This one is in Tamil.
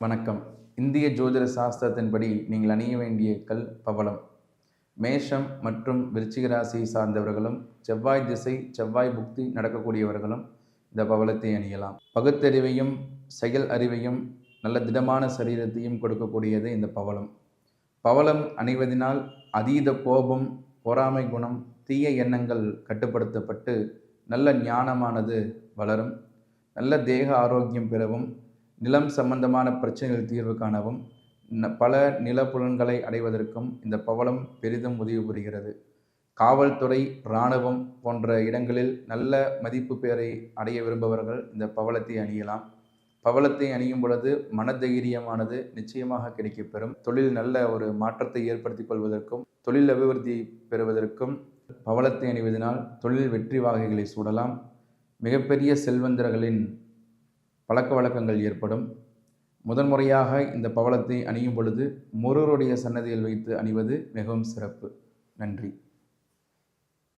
வணக்கம். இந்திய ஜோதிட சாஸ்திரத்தின்படி நீங்கள் அணிய வேண்டிய கல் பவளம். மேஷம் மற்றும் விருச்சிக ராசியை சார்ந்தவர்களும் செவ்வாய் திசை செவ்வாய் புக்தி நடக்கக்கூடியவர்களும் இந்த பவளத்தை அணியலாம். பகுத்தறிவையும் செயல் அறிவையும் நல்ல திடமான சரீரத்தையும் கொடுக்கக்கூடியது இந்த பவளம். பவளம் அணிவதினால் அதீத கோபம் பொறாமை குணம் தீய எண்ணங்கள் கட்டுப்படுத்தப்பட்டு நல்ல ஞானமானது வளரும். நல்ல தேக ஆரோக்கியம் பெறவும் நிலம் சம்பந்தமான பிரச்சனைகள் தீர்வு காணவும் பல நிலப்புலன்களை அடைவதற்கும் இந்த பவளம் பெரிதும் உதவி புரிகிறது. காவல்துறை இராணுவம் போன்ற இடங்களில் நல்ல மதிப்பு பெயரை அடைய விரும்புபவர்கள் இந்த பவளத்தை அணியலாம். பவளத்தை அணியும் பொழுது மனதைரியமானது நிச்சயமாக கிடைக்கப்பெறும். தொழில் நல்ல ஒரு மாற்றத்தை ஏற்படுத்திக் கொள்வதற்கும் தொழில் அபிவிருத்தி பெறுவதற்கும் பவளத்தை அணிவதனால் தொழில் வெற்றி வாகைகளை சூடலாம். மிகப்பெரிய செல்வந்தர்களின் பழக்க வழக்கங்கள் ஏற்படும். முதன்முறையாக இந்த பவளத்தை அணியும் பொழுது முருகருடைய சன்னதியில் வைத்து அணிவது மிகவும் சிறப்பு. நன்றி.